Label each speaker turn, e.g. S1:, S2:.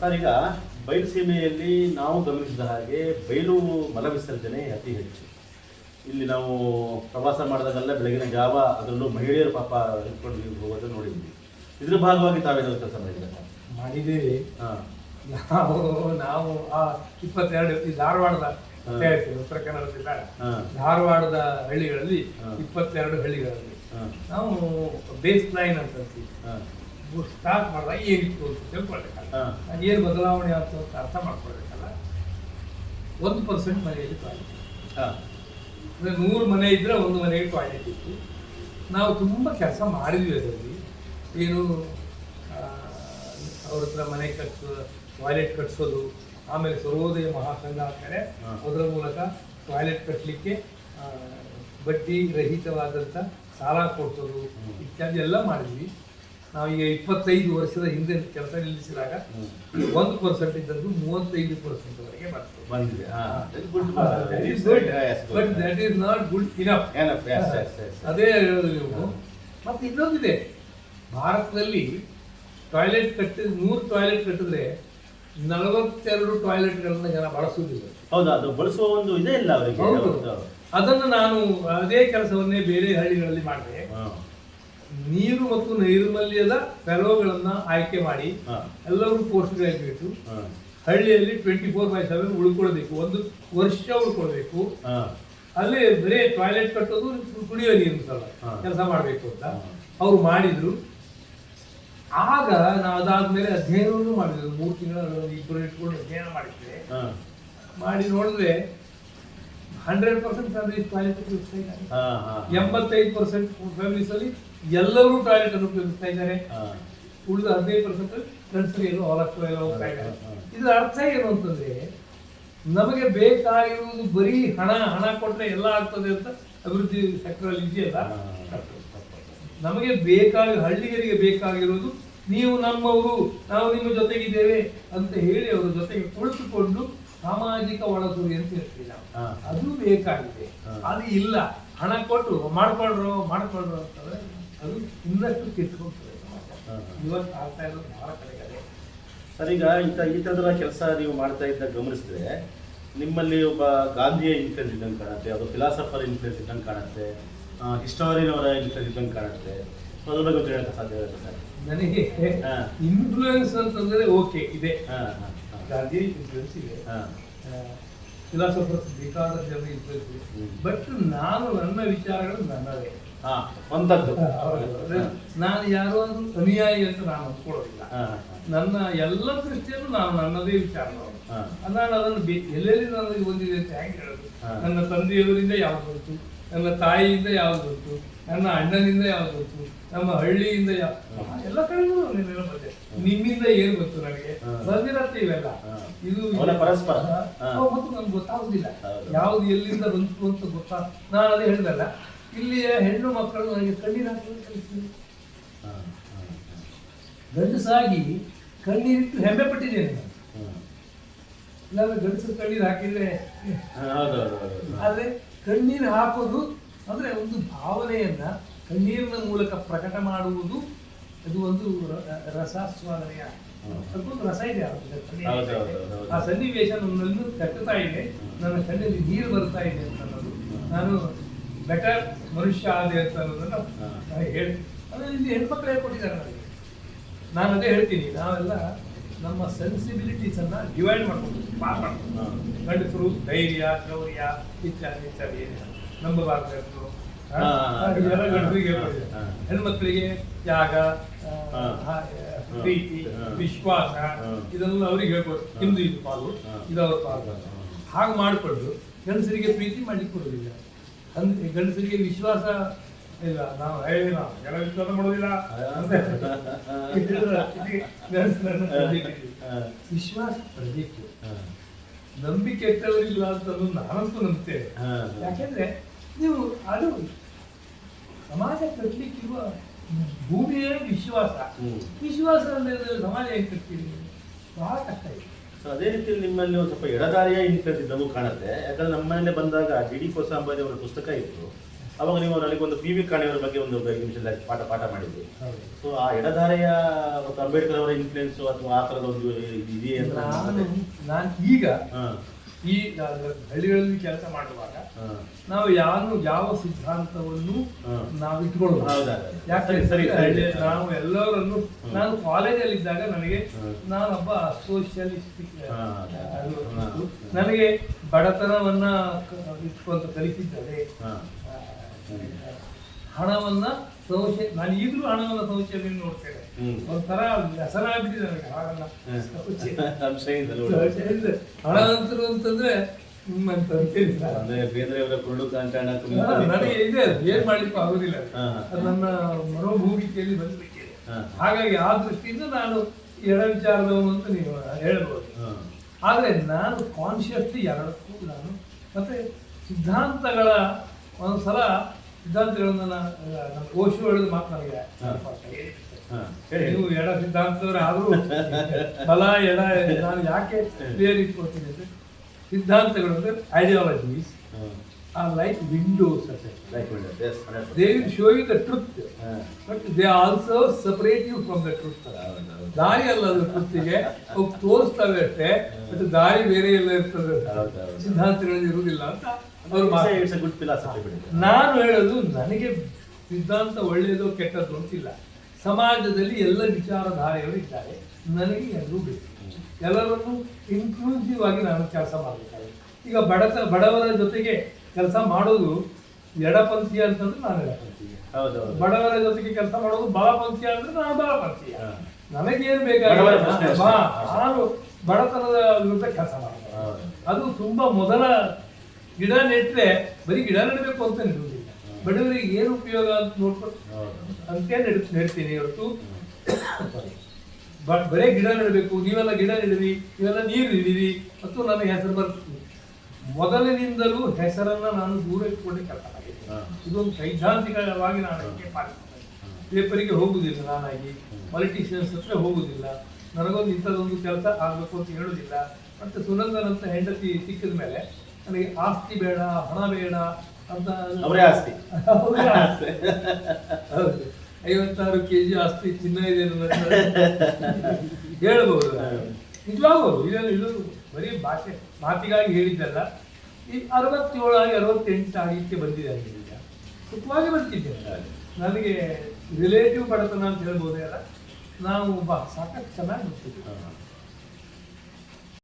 S1: Sir ಈಗ ಬಯಲು ಸೀಮೆಯಲ್ಲಿ ನಾವು ಗಮನಿಸಿದ ಹಾಗೆ ಬಯಲು ಮಲ ವಿಸರ್ಜನೆ ಅತಿ ಹೆಚ್ಚು. ಇಲ್ಲಿ ನಾವು ಪ್ರವಾಸ ಮಾಡಿದಾಗೆಲ್ಲ ಬೆಳಗಿನ ಜಾವ ಅದರಲ್ಲೂ ಮಹಿಳೆಯರು ಪಾಪ ಇಟ್ಕೊಂಡು ಹೋಗೋದು ನೋಡಿದ್ವಿ. ಇದ್ರ ಭಾಗವಾಗಿ ತಾವೇನಾದ್ರು ಕೆಲಸ ಮಾಡಿದ್ದೀರಾ?
S2: ಮಾಡಿದ್ದೀವಿ.
S1: ಹಾಂ.
S2: ನಾವು ನಾವು ಆ ಇಪ್ಪತ್ತೆರಡು ಈ ಧಾರವಾಡದ ಉತ್ತರ ಕನ್ನಡ ಜಿಲ್ಲಾ ಧಾರವಾಡದ ಹಳ್ಳಿಗಳಲ್ಲಿ. ಇಪ್ಪತ್ತೆರಡು ಹಳ್ಳಿಗಳಲ್ಲಿ. ನಾವು ಬೇಸ್ ಲೈನ್ ಅಂತ ಸ್ಟಾರ್ಟ್ ಮಾಡಿದಾಗ ಏನಿತ್ತು ಅಂತ ತಿಳ್ಕೊಳ್ಬೇಕಲ್ಲ.
S1: ಹಾಂ.
S2: ಏನು ಬದಲಾವಣೆ ಆಯ್ತು ಅಂತ ಅರ್ಥ ಮಾಡ್ಕೊಳ್ಬೇಕಲ್ಲ. ಒಂದು ಪರ್ಸೆಂಟ್ ಮನೆಯಲ್ಲಿ ಟಾಯ್ಲೆಟ್
S1: ಹಾಂ.
S2: ಅಂದರೆ ನೂರು ಮನೆ ಇದ್ದರೆ ಒಂದು ಮನೆಗೆ ಟಾಯ್ಲೆಟ್ ಇತ್ತು. ನಾವು ತುಂಬ ಕೆಲಸ ಮಾಡಿದ್ವಿ ಅದರಲ್ಲಿ. ಏನು ಅವ್ರ ಹತ್ರ ಮನೆ ಕಟ್ಟಿಸೋ ಟಾಯ್ಲೆಟ್ ಕಟ್ಟಿಸೋದು ಆಮೇಲೆ ಸರ್ವೋದಯ ಮಹಾಸಂಘ ಅಂತಾರೆ
S1: ಹಾ.
S2: ಅದರ ಮೂಲಕ ಟಾಯ್ಲೆಟ್ ಕಟ್ಟಲಿಕ್ಕೆ ಬಡ್ಡಿ ರಹಿತವಾದಂಥ ಸಾಲ ಕೊಡ್ಸೋದು ಇತ್ಯಾದಿ ಎಲ್ಲ ಮಾಡಿದ್ವಿ. ನಾವೀಗ ಇಪ್ಪತ್ತೈದು ವರ್ಷದ ಹಿಂದೆ ಕೆಲಸ ನಿಲ್ಲಿಸಿದಾಗ ಒಂದು ಪರ್ಸೆಂಟ್ ಇದ್ದದ್ದು ಮೂವತ್ತೈದು ಪರ್ಸೆಂಟ್ವರೆಗೆ ಬರ್ತದೆ
S1: ಬಂದಿದೆ. ಹಾಂ. ಗುಡ್ ಎಸ್
S2: ಅದೇ ಹೇಳೋದು ನೀವು. ಮತ್ತೆ ಇನ್ನೊಂದಿದೆ. ಭಾರತದಲ್ಲಿ ಟಾಯ್ಲೆಟ್ ಕಟ್ಟಿದ ನೂರು ಟಾಯ್ಲೆಟ್ ಕಟ್ಟಿದ್ರೆ ನಲವತ್ತೆರಡು ಟಾಯ್ಲೆಟ್ಗಳನ್ನ ಜನ ಬಳಸುವುದಿಲ್ಲ.
S1: ಹೌದಾ ಅದು ಬಳಸುವ ಒಂದು ಇದೇ ಇಲ್ಲ ಅವರಿಗೆ.
S2: ಅದನ್ನು ನಾನು ಅದೇ ಕೆಲಸವನ್ನೇ ಬೇರೆ ಹಳ್ಳಿಗಳಲ್ಲಿ ಮಾಡಿದೆ. ನೀರು ಮತ್ತು ನೈರ್ಮಲ್ಯದ ಫೆಲೋಗಳನ್ನ ಆಯ್ಕೆ ಮಾಡಿ ಎಲ್ಲರೂ ಪೋಸ್ಟ್ ಗ್ರಾಜುಯೇಟು
S1: ಹಾಂ.
S2: ಹಳ್ಳಿಯಲ್ಲಿ ಟ್ವೆಂಟಿ ಫೋರ್ ಬೈ ಸೆವೆನ್ ಉಳ್ಕೊಳ್ಬೇಕು. ಒಂದು ವರ್ಷ ಉಳ್ಕೊಳ್ಬೇಕು. ಅಲ್ಲಿ ಬರೀ ಟಾಯ್ಲೆಟ್ ಕಟ್ಟೋದು ಕುಡಿಯೋ ನೀರು ಸಲ ಕೆಲಸ ಮಾಡಬೇಕು ಅಂತ. ಅವ್ರು ಮಾಡಿದ್ರು. ಆಗ ನಾವು ಅದಾದ್ಮೇಲೆ ಅಧ್ಯಯನವನ್ನು ಮಾಡಿದ್ರು ಮೂರು ತಿಂಗಳ ಇಬ್ಬರು ಇಟ್ಕೊಂಡು ಅಧ್ಯಯನ
S1: ಮಾಡಿದ್ರೆ
S2: ಮಾಡಿ ನೋಡಿದ್ರೆ ಹಂಡ್ರೆಡ್ ಪರ್ಸೆಂಟ್ ಫ್ಯಾಮಿಲಿ ಟಾಯ್ಲೆಟ್ ಎಂಬತ್ತೈದು ಪರ್ಸೆಂಟ್ ಫ್ಯಾಮಿಲೀಸ್ ಅಲ್ಲಿ ಎಲ್ಲರೂ ಟಾಯ್ಲೆಟ್ ಅನ್ನು ಉಪಯೋಗಿಸ್ತಾ ಇದ್ದಾರೆ. ಉಳಿದ ಹದಿನೈದು ಪರ್ಸೆಂಟ್ ಗಂಡಸರು ಏನು ಹೊಲಕ್ಕೋ ಇಲ್ಲ ಹೋಗ್ತಾ ಇದ್ದಾರೆ. ಇದರ ಅರ್ಥ ಏನು ಅಂತಂದ್ರೆ ನಮಗೆ ಬೇಕಾಗಿರುವುದು ಬರೀ ಹಣ ಹಣ ಕೊಟ್ಟರೆ ಎಲ್ಲ ಆಗ್ತದೆ ಅಂತ ಅಭಿವೃದ್ಧಿ ಸೆಕ್ಟರ್ ಇದೆಯಲ್ಲ? ನಮಗೆ ಬೇಕಾಗಿ ಹಳ್ಳಿಗರಿಗೆ ಬೇಕಾಗಿರುವುದು ನೀವು ನಮ್ಮವರು ನಾವು ನಿಮ್ಮ ಜೊತೆಗಿದ್ದೇವೆ ಅಂತ ಹೇಳಿ ಅವರ ಜೊತೆಗೆ ಕುಳಿತುಕೊಂಡು ಸಾಮಾಜಿಕ ಒಳಗುರಿ ಅಂತ ಹೇಳ್ತೀವಿ ನಾವು. ಅದು ಬೇಕಾಗಿದೆ. ಅದು ಇಲ್ಲ. ಹಣ ಕೊಟ್ಟು ಮಾಡ್ಕೊಳ್ರು ಮಾಡ್ಕೊಳ್ರು ಅಂತಂದ್ರೆ ಅದು ಇನ್ನಷ್ಟು
S1: ಹಾ.
S2: ಇವತ್ತು ಆಗ್ತಾ ಇರೋದು ಬಹಳ
S1: ಸರ್ ಈಗ ಇಂಥ ಈ ಥರದ ಕೆಲಸ ನೀವು ಮಾಡ್ತಾ ಇದ್ದ ಗಮನಿಸಿದ್ರೆ ನಿಮ್ಮಲ್ಲಿ ಒಬ್ಬ ಗಾಂಧಿಯ ಇನ್ಫ್ಲುಯೆನ್ಸ್ ಇದ್ದಂಗೆ ಕಾಣುತ್ತೆ ಅದು ಫಿಲಾಸಫರ್ ಇನ್ಫ್ಲುಯೆನ್ಸ್ ಇದ್ದಂಗೆ ಕಾಣುತ್ತೆ ಹಿಸ್ಟೋರಿಯನ್ ಅವರ ಇನ್ಫ್ಲುಯೆನ್ಸ್ ಇದ್ದಂಗೆ ಕಾಣುತ್ತೆ. ಅದ್ರ ಬಗ್ಗೆ ಹೇಳಕ್ಕೆ ಸಾಧ್ಯ ಆಗುತ್ತೆ ಸರ್?
S2: ನನಗೆ. ಇನ್ಫ್ಲೂಯೆನ್ಸ್ ಅಂತಂದರೆ ಓಕೆ ಇದೆ.
S1: ಹಾಂ ಹಾಂ
S2: ಗಾಂಧಿ ಇನ್ಫ್ಲೂಯೆನ್ಸ್ ಇದೆ.
S1: ಹಾಂ.
S2: ಫಿಲಾಸಫರ್ಸ್ ಬೇಕಾದ ಜನ
S1: ಹ್ಮ್.
S2: ಬಟ್ ನಾನು ನನ್ನ ವಿಚಾರಗಳು ನನ್ನದೇ.
S1: ಹಾಂ ಒಂದದ್ದು.
S2: ನಾನು ಯಾರೋ ಒಂದು ಅನುಯಾಯಿ ಅಂತ ನಾನು ಅಂದ್ಕೊಳ್ಳೋದಿಲ್ಲ ನನ್ನ ಎಲ್ಲ ದೃಷ್ಟಿಯಲ್ಲೂ ನಾನು ನನ್ನದೇ ವಿಚಾರ ನಾನು ಅದನ್ನು ಎಲ್ಲೆಲ್ಲಿ ನನಗೆ ಬಂದಿದೆ ಅಂತ ಹೇಗೆ ಹೇಳೋದು? ನನ್ನ ತಂದೆಯವರಿಂದ ಯಾವ್ದು ಬಂತು? ನನ್ನ ತಾಯಿಯಿಂದ ಯಾವ್ದು ಬಂತು ನನ್ನ ಅಣ್ಣನಿಂದ ಯಾವ್ದು ಬಂತು ನಮ್ಮ ಹಳ್ಳಿಯಿಂದ ಯಾವ. ಎಲ್ಲ ಕಡೆಗೂ ಬಂದೆ ನಿಮ್ಮಿಂದ ಏನ್ ಗೊತ್ತು ನನಗೆ. ಬಂದಿರತ್ತೆ ಇವೆಲ್ಲ. ಇದು
S1: ಪರಸ್ಪರ.
S2: ಮತ್ತು ನನ್ಗೆ ಗೊತ್ತಾಗುದಿಲ್ಲ. ಯಾವ್ದು ಎಲ್ಲಿಂದ ಬಂತು ಅಂತ ಗೊತ್ತಾ? ನಾನು ಅದೇ ಹೇಳಿದಲ್ಲ. ಇಲ್ಲಿಯ ಹೆಣ್ಣು ಮಕ್ಕಳು ನನಗೆ ಕಣ್ಣೀರು ಗಂಡಸಾಗಿ ಕಣ್ಣೀರಿಟ್ಟು ಹೆಮ್ಮೆ ಪಟ್ಟಿದ್ದೇನೆ ನಾನು. ಇಲ್ಲಾಂದ್ರೆ ಗಂಡಸರು ಕಣ್ಣೀರು ಹಾಕಿದ್ರೆ ಆದ್ರೆ ಕಣ್ಣೀರು ಹಾಕೋದು ಅಂದ್ರೆ ಒಂದು ಭಾವನೆಯನ್ನ ಕಣ್ಣೀರಿನ ಮೂಲಕ ಪ್ರಕಟ ಮಾಡುವುದು. ಅದು ಒಂದು ರಸಾಸ್ವಾದನೆಯ. ಅದಕ್ಕೊಂದು ರಸ ಇದೆ ಆ. ಸನ್ನಿವೇಶ ನನ್ನನ್ನು ತಟ್ಟುತ್ತಾ ಇದೆ. ನನ್ನ ಕಣ್ಣಲ್ಲಿ ನೀರು ಬರ್ತಾ ಇದೆ ಅಂತ ಅನ್ನೋದು. ನಾನು ಬೆಟರ್ ಮನುಷ್ಯ ಆದೆ ಅಂತ ಅನ್ನೋದನ್ನ ಹೇಳಿ ಅಂದ್ರೆ ಇಲ್ಲಿ ಹೆಣ್ಮಕ್ಳು ಹೇಳ್ಕೊಟ್ಟಿದ್ದಾರೆ ನನಗೆ. ನಾನು ಅದೇ ಹೇಳ್ತೀನಿ ನಾವೆಲ್ಲ ನಮ್ಮ ಸೆನ್ಸಿಬಿಲಿಟೀಸ್ ಅನ್ನ ಡಿವೈಡ್ ಮಾಡ್ಕೊಂಡು ಪಾರ್ ಮಾಡ್ಕೊಂಡು ಗಂಡಸರು ಧೈರ್ಯ ಶೌರ್ಯ ಇತ್ಯಾದಿ ಇತ್ಯಾದಿ. ಏನಿಲ್ಲ ನಂಬಬಾರದು ಇದೆಲ್ಲ ಗಂಡಸರಿಗೆ. ಹೆಣ್ಮಕ್ಳಿಗೆ ತ್ಯಾಗ. ಪ್ರೀತಿ ವಿಶ್ವಾಸ
S1: ಇದನ್ನೆಲ್ಲ
S2: ಇದೆಲ್ಲ ಅವ್ರಿಗೆ
S1: ಹೇಳ್ಬೋದು.
S2: ನಿಮ್ದು ಇದು ಪಾಲು
S1: ಹಾ.
S2: ಇದು ಅವ್ರ ಪಾಲು ಹಾಗೆ ಮಾಡಿಕೊಂಡು ಗಂಡಸರಿಗೆ ಪ್ರೀತಿ ಮಾಡಲಿಕ್ಕೆ ಕೊಡೋದಿಲ್ಲ ಗಂಡಸರಿಗೆ ವಿಶ್ವಾಸ ಇಲ್ಲ ನಾವು ಹೇಳಿಲ್ಲ ಮಾಡೋದಿಲ್ಲ. ವಿಶ್ವಾಸ
S1: ಹಾಂ.
S2: ನಂಬಿಕೆ ಕೆಟ್ಟವರಿಲ್ಲ ಅಂತ ನಾನಂತೂ ನಂಬ್ತೇನೆ. ಯಾಕೆಂದ್ರೆ ನೀವು ಅದು ಸಮಾಜ ಕಟ್ಟಲಿಕ್ಕಿರುವ ಭೂಮಿಯೇ ವಿಶ್ವಾಸ. ವಿಶ್ವಾಸ ಅಂದ್ರೆ ಸಮಾಜ ಹೇಗೆ ಕಟ್ತೀರಿ? ಬಹಳ ಕಷ್ಟ ಇದೆ.
S1: ಸೊ ಅದೇ ರೀತಿಯಲ್ಲಿ ನಿಮ್ಮಲ್ಲಿ ಒಂದು ಸ್ವಲ್ಪ ಎಡದಾರಿಯ ಇದ್ದಂಗೂ ಕಾಣುತ್ತೆ. ಯಾಕಂದ್ರೆ ನಮ್ಮ ಮನೇಲೆ ಬಂದಾಗ ಡಿ ಡಿ ಕೋಸಾಂಬಾರಿ ಅವರ ಪುಸ್ತಕ ಇತ್ತು. ಅವಾಗ ನೀವು ನನಗೆ ಒಂದು ಪಿ ವಿ ಕಾಣಿಯವರ ಬಗ್ಗೆ ಒಂದು ಐದು ನಿಮಿಷದ ಪಾಠ ಪಾಠ ಮಾಡಿದ್ವಿ
S2: ಹೌದು.
S1: ಸೊ ಆ ಎಡಧಾರೆಯ ಮತ್ತು ಅಂಬೇಡ್ಕರ್ ಅವರ ಇನ್ಫ್ಲುಯೆನ್ಸ್ ಅಥವಾ ಆ ಥರದ ಒಂದು ಇದು ಇದೆಯೇ ಅಂತ
S2: ನಾನು ನಾನು ಈಗ ಈ ಹಳ್ಳಿಗಳಲ್ಲಿ ಕೆಲಸ ಮಾಡುವಾಗ ನಾವು ಯಾರು ಯಾವ ಸಿದ್ಧಾಂತವನ್ನು ನಾವು ಇಟ್ಕೊಳ್ಳೋದು
S1: ಹೌದಾ?
S2: ಯಾಕೆ
S1: ಸರಿ, ಸರಿ, ಸರಿ.
S2: ನಾವು ಎಲ್ಲರನ್ನು ನಾನು ಕಾಲೇಜಲ್ಲಿ ಇದ್ದಾಗ ನನಗೆ
S1: ನಾನು
S2: ನಾನೊಬ್ಬ ಸೋಷಿಯಲಿಸ್ಟಿಕ್. ನನಗೆ ಬಡತನವನ್ನ ಇಟ್ಕೊಂತ ಆ, ಹಣವನ್ನ ಸಂಶಯ ನಾನು ಈಗಲೂ ಹಣವನ್ನ ಸಂಶಯದಲ್ಲಿ ನೋಡ್ತೇನೆ. ಒಂಥರ ವ್ಯಸನ ಆಗ್ಬಿಟ್ಟಿದೆ ನನಗೆ ಹಾಗಲ್ಲ.
S1: ಹಣ
S2: ಅಂತರು ಅಂತಂದ್ರೆ ನನಗೆ ಇದೆ ಏನ್ ಮಾಡ್ಲಿಕ್ಕೂ ಆಗುದಿಲ್ಲ ನನ್ನ ಮನೋಭೂಮಿಕೆಯಲ್ಲಿ ಬಂದ್ಬಿಟ್ಟಿದೆ. ಹಾಗಾಗಿ ಆ ದೃಷ್ಟಿಯಿಂದ ನಾನು ಎಡ ವಿಚಾರದವನು ಅಂತ ನೀವು ಹೇಳ್ಬೋದು. ಆದ್ರೆ ನಾನು ಕಾನ್ಶಿಯಸ್ಲಿ ಎರಡಕ್ಕೂ ನಾನು ಮತ್ತೆ ಸಿದ್ಧಾಂತಗಳ ಒಂದ್ಸಲ ಸಿದ್ಧಾಂತಗಳನ್ನ ನಾ- ನಮ್ಮ ಓಶು ಹೇಳಿದ ಮಾತು ನನಗೆ. ನೀವು ಎಡ ಸಿದ್ಧಾಂತದವ್ರು ಆದರೂ ಬಲ ಎಡ ನಾನು ಯಾಕೆ ಕ್ಲಿಯರ್ ಇಟ್ಕೊಳ್ತೀನಿ ಅಂದ್ರೆ ಸಿದ್ಧಾಂತಗಳು ಅಂದ್ರೆ ideologies are like windows
S1: right, right, yes.
S2: They will show you the truth
S1: ಹಾ,
S2: but they also you from the truth
S1: ಹೌದು, ಹೌದು.
S2: ದಾರಿ ಅಲ್ಲ ಅದು ಟ್ರುತ್ತಿಗೆ ಅವು ತೋರಿಸ್ತವೆ ಅಷ್ಟೇ. ಬಟ್ ದಾರಿ ಬೇರೆ ಎಲ್ಲ ಇರ್ತದೆ. ಸಿದ್ಧಾಂತಗಳಲ್ಲಿ ಇರುವುದಿಲ್ಲ ಅಂತ ಅವ್ರು
S1: philosophy ಬಿಡಿ.
S2: ನಾನು ಹೇಳೋದು ನನಗೆ ಸಿದ್ಧಾಂತ ಒಳ್ಳೆಯದು ಕೆಟ್ಟದ್ದು ಅಂತಿಲ್ಲ. ಸಮಾಜದಲ್ಲಿ ಎಲ್ಲ ವಿಚಾರಧಾರೆಯವರು ಇದ್ದಾರೆ. ನನಗೆ ಎಲ್ಲರೂ ಬೇಕು. ಎಲ್ಲರನ್ನು ಇನ್ಕ್ಲೂಸಿವ್ ಆಗಿ ನಾನು ಕೆಲಸ ಮಾಡಬೇಕಾಗುತ್ತೆ ಈಗ ಬಡತ ಬಡವರ ಜೊತೆಗೆ ಕೆಲಸ ಮಾಡೋದು ಎಡಪಂಥೀಯ ಅಂತಂದ್ರೆ ನಾನು ಎಡಪಂಥೀಯ.
S1: ಹೌದು, ಹೌದು.
S2: ಬಡವರ ಜೊತೆಗೆ ಕೆಲಸ ಮಾಡೋದು ಬಲಪಂಥೀಯ ಅಂದ್ರೆ ನಾನು ಬಲಪಂಥೀಯ. ನನಗೇನು
S1: ಅಷ್ಟೇ.
S2: ನಾನು ಬಡತನದ ವಿರುದ್ಧ ಕೆಲಸ ಮಾಡೋದು ಅದು ತುಂಬಾ ಮೊದಲ ಗಿಡ ನೆಟ್ಟರೆ ಬರೀ ಗಿಡ ನೆಡಬೇಕು ಅಂತ ನೆಡುವುದಿಲ್ಲ. ಬಡವರಿಗೆ ಏನು ಉಪಯೋಗ ಅಂತ ನೋಡ್ಕೊಂಡು. ಅಂತ ನೆಡ್ ನೆಡ್ತೀನಿ ಹೊರತು. ಬಟ್ ಬರೇ ಗಿಡ ನೆಡಬೇಕು ನೀವೆಲ್ಲ ಗಿಡ ನೆಡಿರಿ ನೀವೆಲ್ಲ ನೀರು ಹಿಡೀರಿ ಮತ್ತು ನನಗೆ ಹೆಸರು ಬರ್ತದೆ ಮೊದಲಿನಿಂದಲೂ ಹೆಸರನ್ನ ನಾನು ದೂರ ಇಟ್ಕೊಂಡೆ ಕೆಲಸ
S1: ಮಾಡಿದ್ದೇನೆ.
S2: ಇದೊಂದು ಸೈದ್ಧಾಂತಿಕವಾಗಿ ನಾನು ಅದಕ್ಕೆ ಪೇಪರಿಗೆ ಹೋಗುವುದಿಲ್ಲ ನಾನಾಗಿ ಪೊಲಿಟಿಷಿಯನ್ಸ್ ಹತ್ರ ಹೋಗುವುದಿಲ್ಲ ನನಗೊಂದು ಇಂಥದ್ದೊಂದು ಕೆಲಸ ಆಗಬೇಕು ಅಂತ ಹೇಳುವುದಿಲ್ಲ ಮತ್ತು ಸುನಂದನಂತ ಹೆಂಡತಿ ಸಿಕ್ಕಿದ ಮೇಲೆ ನನಗೆ ಆಸ್ತಿ ಬೇಡ ಹಣ ಬೇಡ ಅಂತ
S1: ಅವರೇ ಆಸ್ತಿ.
S2: ಹೌದು. ಐವತ್ತಾರು ಕೆ ಜಿ ಆಸ್ತಿ ಚಿನ್ನ ಇದೆ ನನ್ನ ನಿಜವಾಗಬಹುದು ಹೇಳ್ಬೋದು. ನಿಜವಾಗ್ಬೋದು. ಇದನ್ನು ಇದು ಬರೀ ಭಾಷೆ, ಮಾತಿಗಾಗಿ ಹೇಳಿದ್ದಲ್ಲ. ಈ ಅರವತ್ತೇಳು ಆಗಿ ಅರವತ್ತೆಂಟು ಆಗಿಕ್ಕೆ ಬಂದಿದೆ ಅಂತ ಸುಖವಾಗಿ ಬರ್ತಿದ್ದೆ ನನಗೆ ರಿಲೇಟಿವ್ ಬಡತನ ಅಂತ ಹೇಳ್ಬೋದೇ ಅಲ್ಲ. ನಾವು ಬಾ, ಸಾಕಷ್ಟು ಚೆನ್ನಾಗಿ
S1: ಬರ್ತಿದ್ದೆ.